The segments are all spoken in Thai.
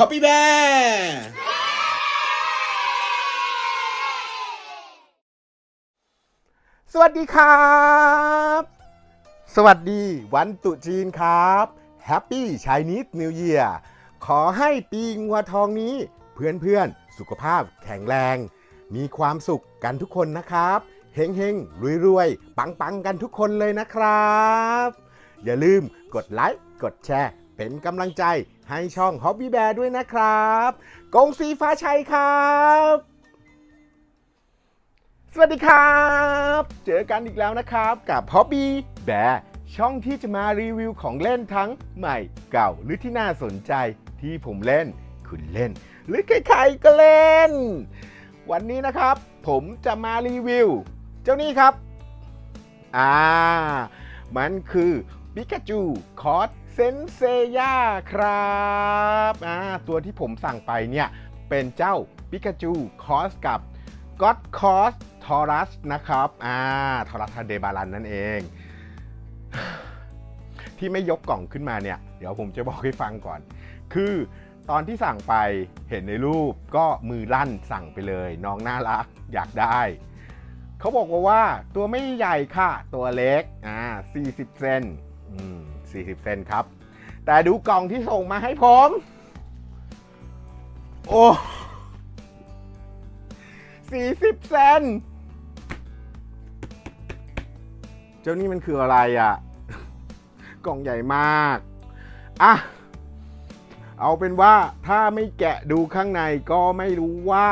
Happy Bear สวัสดีครับ สวัสดีวันตรุษจีนครับ Happy Chinese New Year ขอให้ปีงัวทองนี้ เพื่อนๆ สุขภาพแข็งแรง มีความสุขกันทุกคนนะครับเฮงเฮงรวยรวยปังปังๆกันทุกคนเลยนะครับ อย่าลืมกดไลค์ กดแชร์ เป็นกำลังใจให้ช่อง Hobby Bear ด้วยนะครับกงสีฟ้าชัยครับ สวัสดีครับ เจอกันอีกแล้วนะครับกับ Hobby Bear ช่องที่จะมารีวิวของเล่นทั้งใหม่เก่าหรือที่น่าสนใจที่ผมเล่น คุณเล่น หรือใครๆก็เล่น วันนี้นะครับ ผมจะมารีวิว เจ้านี้ครับ อ่า มันคือปิกาจูคอส เซนเซย่าครับอ่าตัวที่ผมสั่งไปเนี่ยเป็นเจ้าปิกาจูคอสกับก็อดคอสทอรัสนะครับอ่าทอรัสฮาเดบาลันนั่นเอง ที่ไม่ยกกล่องขึ้นมาเนี่ย เดี๋ยวผมจะบอกให้ฟังก่อน คือตอนที่สั่งไปเห็นในรูปก็มือลั่นสั่งไปเลย น้องน่ารักอยากได้ เขาบอกว่าว่าตัวไม่ใหญ่ค่ะ ตัวเล็กอ่า40 เซนอืม 40 เซนครับ แต่ดูกล่องที่ส่งมาให้ผม โอ้40 เซน เจ้านี่มันคืออะไรอะ่ะ กล่องใหญ่มาก อะ เอาเป็นว่าถ้าไม่แกะดูข้างในก็ไม่รู้ว่า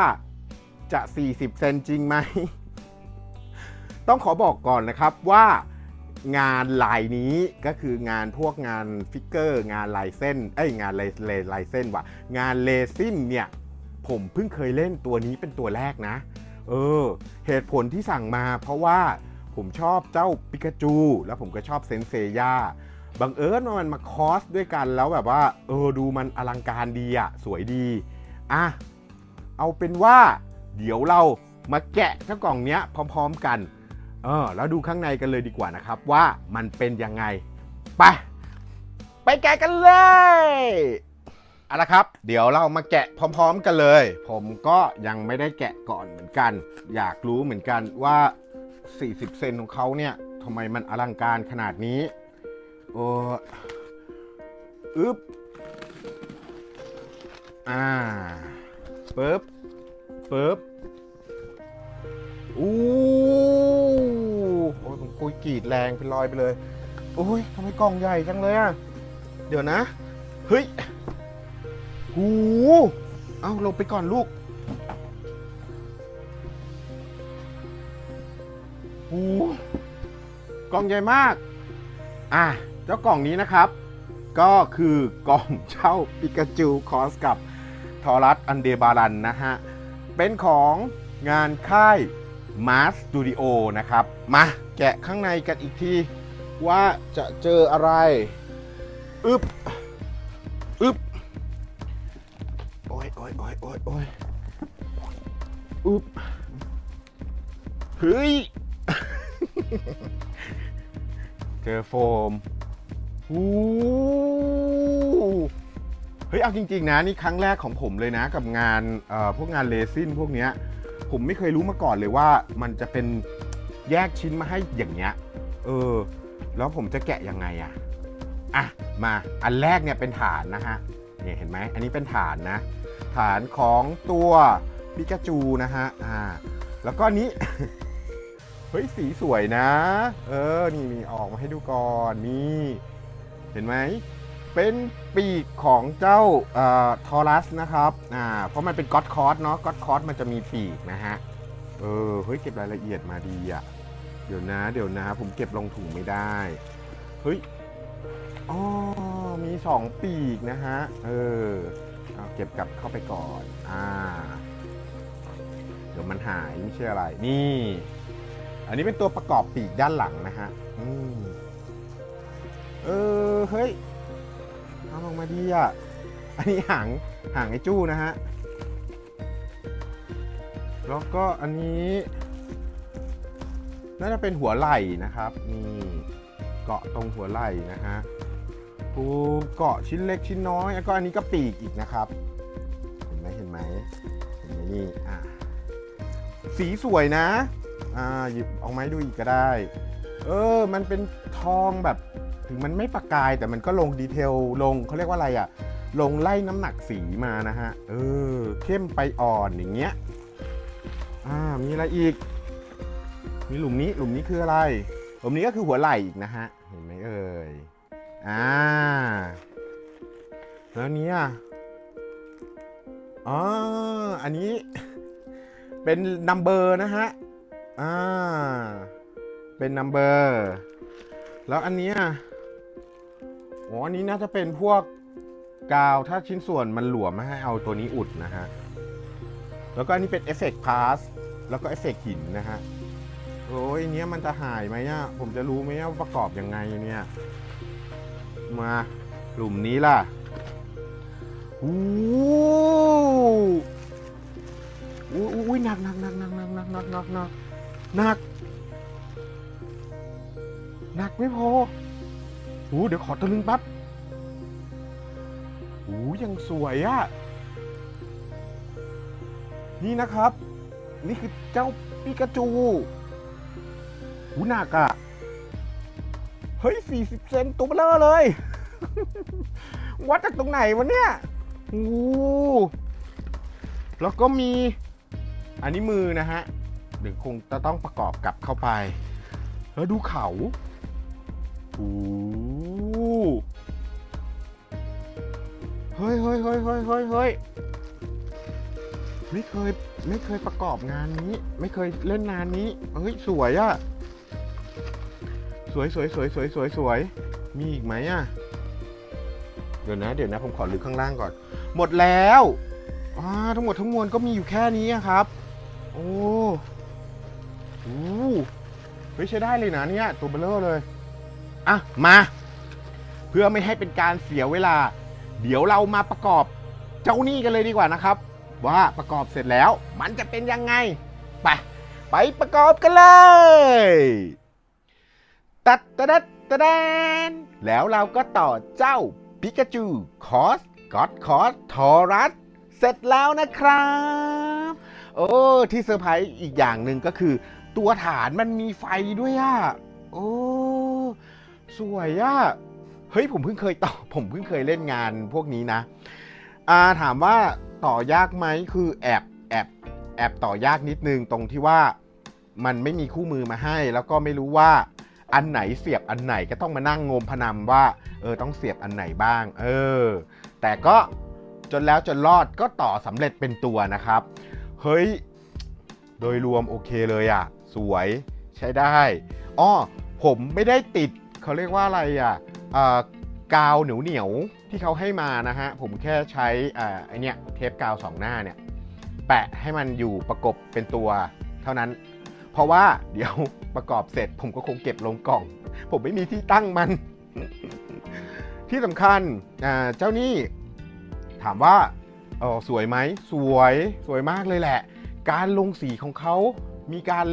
จะ 40 เซนจริงไหม ต้องขอบอกก่อนนะครับว่า งานลายนี้ก็คืองานพวกงานฟิกเกอร์ งานลายเส้นเอ้ยงานลายลายลายเส้นว่ะ งานเลซินเนี่ยผมเพิ่งเคยเล่นตัวนี้เป็นตัวแรกนะ เออ เหตุผลที่สั่งมาเพราะว่าผมชอบเจ้าปิกาจู แล้วผมก็ชอบเซนเซย่าบังเอิญว่ามันมาคอสด้วยกันแล้วแบบว่า เออดูมันอลังการดีอะสวยดี อะ เอาเป็นว่า เดี๋ยวเรามาแกะเจ้ากล่องเนี้ยพร้อม ๆกัน เออแล้วดูข้างในกันเลยดีกว่านะครับ ว่ามันเป็นยังไง ไป ไปแกะกันเลยเอาละครับ เดี๋ยวเรามาแกะพร้อม ๆ กันเลย ผมก็ยังไม่ได้แกะก่อนเหมือนกัน อยากรู้เหมือนกันว่า 40 เซนของเขาเนี่ยทำไมมันอลังการขนาดนี้โอ้อึ๊บอ่าปึ๊บปึ๊บอู้ ยผมคุยกรีดแรงเป็นรอยไปเลยโอ้ยทำไมกล่องใหญ่จังเลยอะเดี๋ยวนะ เฮ้ยหูเอาลงไปก่อนลูกหูกล่องใหญ่มาก อะ เจ้ากล่องนี้นะครับ ก็คือกล่องเช่าปิกาจูคอสกับทอรัสอันเดบารันนะฮะ เป็นของงานค่ายมาสสตูดิโอนะครับ มา แกะข้างในกันอีกที ว่าจะเจออะไร อึบอึบโอ้ยโอ้ยโอ้ยโอ้ยโอ้ยอุ๊บเฮ้ย เจอโฟมหูเฮ้ย เอาจริง ๆ นะ นี่ครั้งแรกของผมเลยนะ กับงานพวกงานเลซินพวกเนี้ย ผมไม่เคยรู้มาก่อนเลยว่ามันจะเป็น แยกชิ้นมาให้อย่างเงี้ย เออ แล้วผมจะแกะยังไงอะอะ มา อันแรกเนี่ยเป็นฐานนะฮะเนี่ยเห็นไหม อันนี้เป็นฐานนะ ฐานของตัวปิกาจูนะฮะ อ่า แล้วก็นี้ เฮ้ย สีสวยนะ เออ นี่นี่ออกมาให้ดูก่อน นี่ เห็นไหม เป็นปีกของเจ้าเอ่อทอรัสนะครับ อ่า เพราะมันเป็นก็อดคอร์สเนาะก็อดคอร์สมันจะมีปีกนะฮะ เออ เฮ้ย เก็บรายละเอียดมาดีอะ เดี๋ยวนะ เดี๋ยวนะ ผมเก็บลงถุงไม่ได้ เฮ้ย อ๋อ มีสองปีกนะฮะ เออ เอาเก็บกลับเข้าไปก่อน อ่า เดี๋ยวมันหายไม่ใช่อะไร นี่ อันนี้เป็นตัวประกอบปีกด้านหลังนะฮะ อืม เออ เฮ้ยทำออกมาดีอะ อันนี้หาง หางไอ้จู้นะฮะ แล้วก็อันนี้ น่าจะเป็นหัวไหล่นะครับนี่เกาะตรงหัวไหล่นะฮะปูเกาะชิ้นเล็กชิ้นน้อยแล้วก็อันนี้ก็ปีกอีกนะครับ เห็นไหมเห็นไหมเห็นไหมนี่อะสีสวยนะอ่าหยิบออาให้ดูอีกก็ได้ เออ มันเป็นทองแบบถึงมันไม่ประกายแต่มันก็ลงดีเทลลงเขาเรียกว่าอะไรอะ ลงไล่น้ำหนักสีมานะฮะ เออ เข้มไปอ่อนอย่างเงี้ย อ่า มีอะไรอีก มีหลุมนี้หลุมนี้คืออะไร หลุมนี้ก็คือหัวไหล่อีกนะฮะ เห็นไหมเอ่ย อ่า แล้วนี้ยอ๋อ อันนี้ เป็นนัมเบอร์นะฮะ อ่า เป็นนัมเบอร์ แล้วอันนี้อ๋อ อันนี้น่าจะเป็นพวกกาว ถ้าชิ้นส่วนมันหลวมให้เอาตัวนี้อุดนะฮะ แล้วก็อันนี้เป็นเอฟเฟกต์พาส แล้วก็เอฟเฟกต์หินนะฮะ อ้ยเนี้ยมันจะหายไหมอะผมจะรู้ไหมอะว่าประกอบยังไงเนี่ย มาหลุมนี้ล่ะอู้อู้อู้หนักหนักหนักหนักหนักหนักหนักหนักหนักหนักหนักไม่พออู้เดี๋ยวขอตะลึงแปั๊บอู้ยังสวยอะนี่นะครับ นี่คือเจ้าปิกาจู หูหนักอะเฮ้ย40เซนตัวเบลอเลย วัดจากตรงไหนวะเนี่ยโอ้แล้วก็มี อันนี้มือนะฮะเดี๋ยวคงจะต้องประกอบกลับเข้าไป แล้วดูเขาโอ้เฮ้ยเฮ้ยเฮ้ยเฮ้ยเฮ้ยเฮ้ยไม่เคย ไม่เคยประกอบงานนี้ ไม่เคยเล่นงานนี้ เฮ้ย สวยอะ สวยสวยสวยสวยสวยสวยมีอีกไหมอะ เดี๋ยวนะ เดี๋ยวนะผมขอลึกข้างล่างก่อน หมดแล้วอ่าทั้งหมดทั้งมวลก็มีอยู่แค่นี้ครับ โอ้โหเฮ้ยใช้ได้เลยนะเนี่ยตัวเบลเลอร์เลยอะมา เพื่อไม่ให้เป็นการเสียเวลา เดี๋ยวเรามาประกอบเจ้านี่กันเลยดีกว่านะครับ ว่าประกอบเสร็จแล้ว มันจะเป็นยังไงไปไปประกอบกันเลย ตัดตะดัดตะแดนแล้วเราก็ต่อเจ้าปิกาจูคอสก็อดคอสทอรัสเสร็จแล้วนะครับ โอ้ที่เซอร์ไพรส์อีกอย่างหนึ่งก็คือ ตัวฐานมันมีไฟด้วยอะโอ้สวยอะเฮ้ยผมเพิ่งเคยต่อผมเพิ่งเคยเล่นงานพวกนี้นะอ่าถามว่าต่อยากไหมคือแอบแอบแอบต่อยากนิดนึงตรงที่ว่ามันไม่มีคู่มือมาให้ แล้วก็ไม่รู้ว่า อันไหนเสียบอันไหนก็ต้องมานั่งงมพนำว่า เออต้องเสียบอันไหนบ้าง เออ แต่ก็จนแล้วจนรอดก็ต่อสำเร็จเป็นตัวนะครับ เฮ้ย โดยรวมโอเคเลยอะ่ะ สวยใช้ได้อ้อผมไม่ได้ติดเขาเรียกว่าอะไรอะ่ะอ่ากาวเหนียวเหนียวที่เขาให้มานะฮะ ผมแค่ใช้อ่าไอเนี้ยเทปกาวสองหน้าเนี่ย แปะให้มันอยู่ประกบเป็นตัวเท่านั้น เพราะว่าเดี๋ยวประกอบเสร็จผมก็คงเก็บลงกล่อง ผมไม่มีที่ตั้งมัน ที่สำคัญเจ้านี่ถามว่าออสวยไหมสวยสวยมากเลยแหละ การลงสีของเขามีการ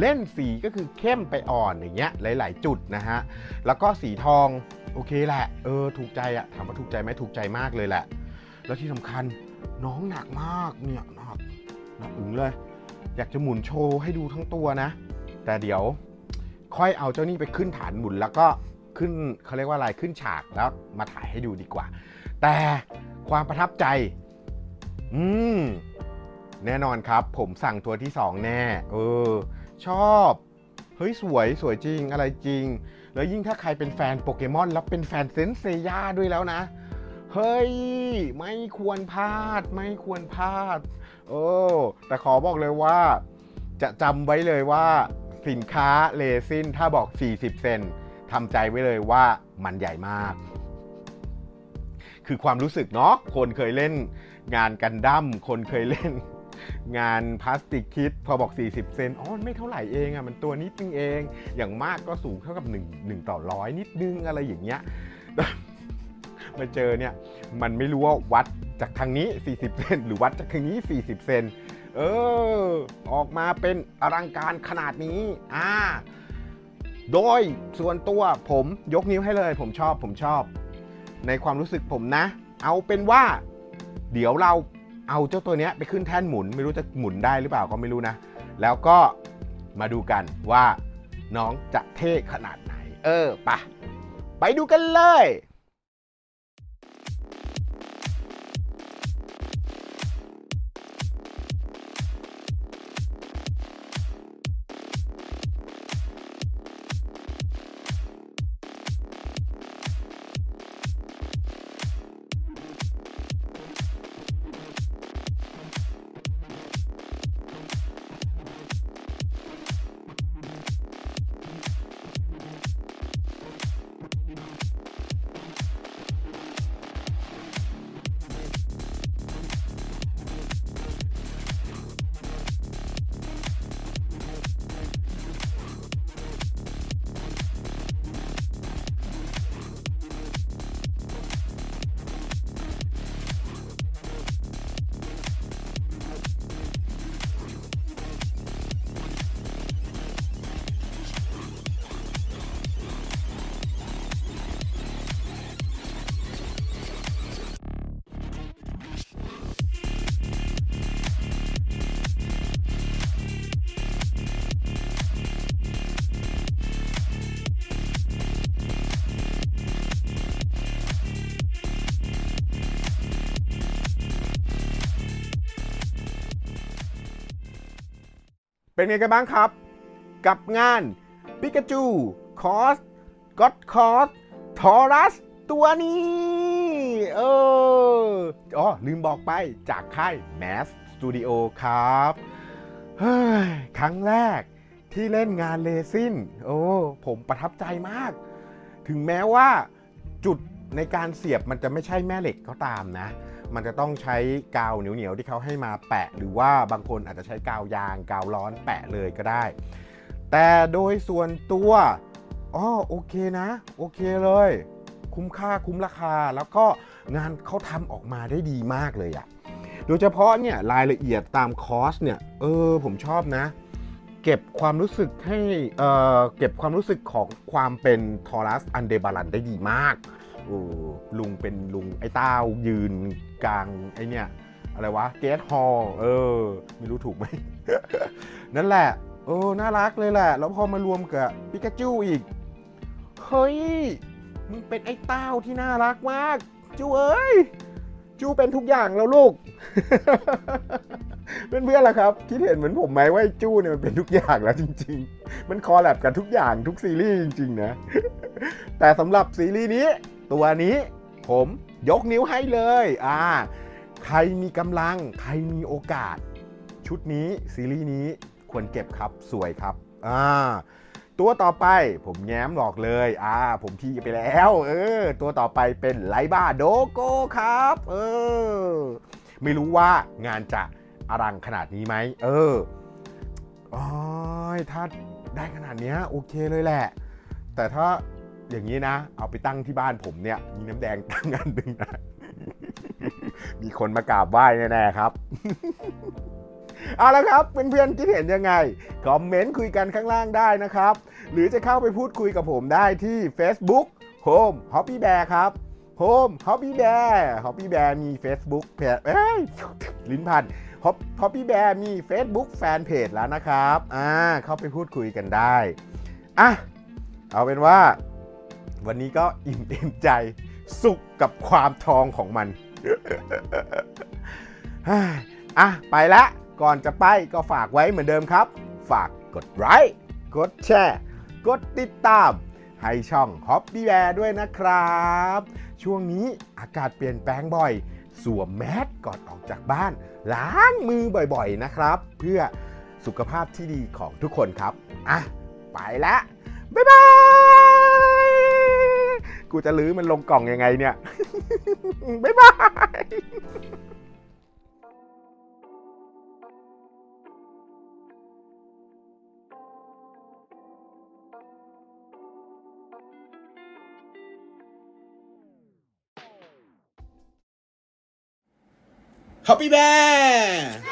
เล่นสีก็คือเข้มไปอ่อนอย่างเงี้ยหลาย ๆ จุดนะฮะ แล้วก็สีทองโอเคแหละเออถูกใจอะถามว่าถูกใจไหมถูกใจมากเลยแหละ แล้วที่สำคัญน้องหนักมากเนี่ยหนักหนักอึงเลย อยากจะหมุนโชว์ให้ดูทั้งตัวนะ แต่เดี๋ยวค่อยเอาเจ้านี่ไปขึ้นฐานหมุนแล้วก็ขึ้นเขาเรียกว่าอะไรขึ้นฉากแล้วมาถ่ายให้ดูดีกว่า แต่ความประทับใจ อืม แน่นอนครับ ผมสั่งตัวที่ 2 แน่ เออ ชอบ เฮ้ย สวยสวยจริงอะไรจริง แล้วยิ่งถ้าใครเป็นแฟนโปเกมอน แล้วเป็นแฟนเซนเซย่าด้วยแล้วนะ เฮ้ย ไม่ควรพลาด ไม่ควรพลาด โอ้ แต่ขอบอกเลยว่า จะจำไว้เลยว่าสินค้าเลซินถ้าบอก 40 เซนทำใจไว้เลยว่ามันใหญ่มาก คือความรู้สึกเนาะคนเคยเล่นงานกันดั้มคนเคยเล่น งานพลาสติกคิดพอบอก 40 เซนอ๋อไม่เท่าไหร่เองอะ่ะมันตัวนิดนึงเอง อย่างมากก็สูงเท่ากับ1 1ต่อร้อยนิดนึงอะไรอย่างเงี้ย มาเจอเนี่ยมันไม่รู้ว่าวัดจากทางนี้ 40 เซนหรือวัดจากทางนี้ 40 เซนเออ ออกมาเป็นอลังการขนาดนี้อ่าโดยส่วนตัวผมยกนิ้วให้เลย ผมชอบผมชอบ ในความรู้สึกผมนะ เอาเป็นว่า เดี๋ยวเราเอาเจ้าตัวเนี้ยไปขึ้นแท่นหมุน ไม่รู้จะหมุนได้หรือเปล่าก็ไม่รู้นะ แล้วก็มาดูกันว่าน้องจะเท่ขนาดไหน เออปะไปดูกันเลย เป็นไงกันบ้างครับ กับงานปิกาจูคอสก็อดคอสทอรัสตัวนี้ เอออ๋อลืมบอกไปจากค่าย Mass Studio ครับเฮ้ยครั้งแรกที่เล่นงานเลซินโอ้ผมประทับใจมาก ถึงแม้ว่าจุดในการเสียบมันจะไม่ใช่แม่เหล็กก็ตามนะ มันจะต้องใช้กาวเหนียวๆที่เขาให้มาแปะ หรือว่าบางคนอาจจะใช้กาวยางกาวร้อนแปะเลยก็ได้ แต่โดยส่วนตัวอ๋อโอเคนะ โอเคเลย คุ้มค่าคุ้มราคาแล้วก็งานเขาทำออกมาได้ดีมากเลยอะโดยเฉพาะเนี่ยรายละเอียดตามคอสเนี่ยเออผมชอบนะ เก็บความรู้สึกให้เออเก็บความรู้สึกของความเป็นทอรัสอันเดบาลันได้ดีมาก โอ้ลุงเป็นลุงไอ้เต้ายืนกลางไอ้เนี่ยอะไรวะเกสฮอลเออ ไม่รู้ถูกไหม นั่นแหละ เออ น่ารักเลยแหละ แล้วพอมารวมกับปิกาจูอีก เฮ้ย มึงเป็นไอ้เต้าที่น่ารักมาก จูเอ้ย จูเป็นทุกอย่างแล้วลูก เพื่อนๆล่ะครับ คิดเห็นเหมือนผมไหมว่าไอ้จูเนี่ยมันเป็นทุกอย่างแล้วจริง ๆ มันคอแลบกันทุกอย่างทุกซีรีส์จริง ๆ นะ แต่สำหรับซีรีส์นี้ ตัวนี้ผมยกนิ้วให้เลย อ่า ใครมีกำลัง ใครมีโอกาส ชุดนี้ซีรีส์นี้ควรเก็บครับสวยครับ อ่า ตัวต่อไปผมแง้มหลอกเลย อ่า ผมทีไปแล้ว เออ ตัวต่อไปเป็นไลบ้าโดโก้ครับ เออ ไม่รู้ว่างานจะอลังขนาดนี้ไหม เอออ๋อยถ้าได้ขนาดเนี้ยโอเคเลยแหละ แต่ถ้า อย่างนี้นะ เอาไปตั้งที่บ้านผมเนี่ย มีน้ำแดงตั้งงานหนึ่งนะมีคนมากราบไหว้แน่ๆครับเอาละครับเพื่อนๆคิดเห็นยังไง คอมเมนต์คุยกันข้างล่างได้นะครับ หรือจะเข้าไปพูดคุยกับผมได้ที่ Facebook Home Hobby Bear ครับ Home Hobby Bear Hobby Bear มี Facebook เพจเอ้ยลิ้นพัน Hobby Bear มี Facebook แฟนเพจแล้วนะครับ อ่า เข้าไปพูดคุยกันได้ อะ เอาเป็นว่า วันนี้ก็อิ่มเต็มใจสุขกับความทองของมันอะไปละก่อนจะไปก็ฝากไว้เหมือนเดิมครับ ฝากกดไลค์กดแชร์ กดติดตาม ให้ช่อง Hobby Bear ด้วยนะครับ ช่วงนี้อากาศเปลี่ยนแปลงบ่อย สวมแมสก่อนออกจากบ้าน ล้างมือบ่อยๆนะครับ เพื่อสุขภาพที่ดีของทุกคนครับ อะ ไปละบ๊ายบาย กูจะลื้อมันลงกล่องยังไงเนี่ย บ๊ายบาย Happy Bear!